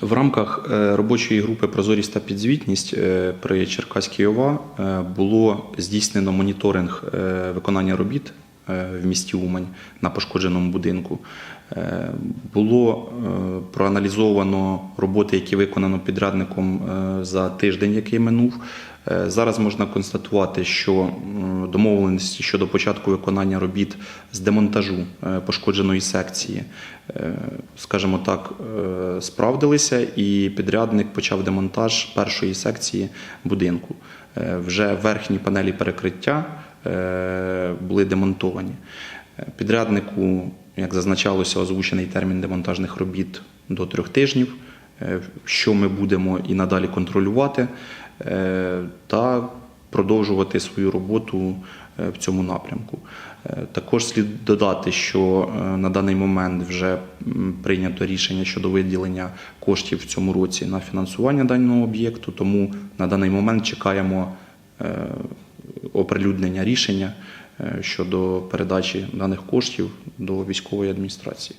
В рамках е, робочої групи Прозорість та підзвітність е, при Черкаській ОВА е, було здійснено моніторинг виконання робіт в місті Умань на пошкодженому будинку. Було проаналізовано роботи, які виконано підрядником за тиждень, який минув. Е, Зараз можна констатувати, що домовленості щодо початку виконання робіт з демонтажу е, пошкодженої секції, е, скажімо так, справдилися, і підрядник почав демонтаж першої секції будинку. Вже верхні панелі перекриття були демонтовані. Підряднику, як зазначалося, озвучений термін демонтажних робіт до трьох тижнів, що ми будемо і надалі контролювати, та продовжувати свою роботу е, в цьому напрямку. Е, Також слід додати, що е, на даний момент вже прийнято рішення щодо виділення коштів в цьому році на фінансування даного об'єкту, тому на даний момент чекаємо е, оприлюднення рішення е, щодо передачі даних коштів до військової адміністрації.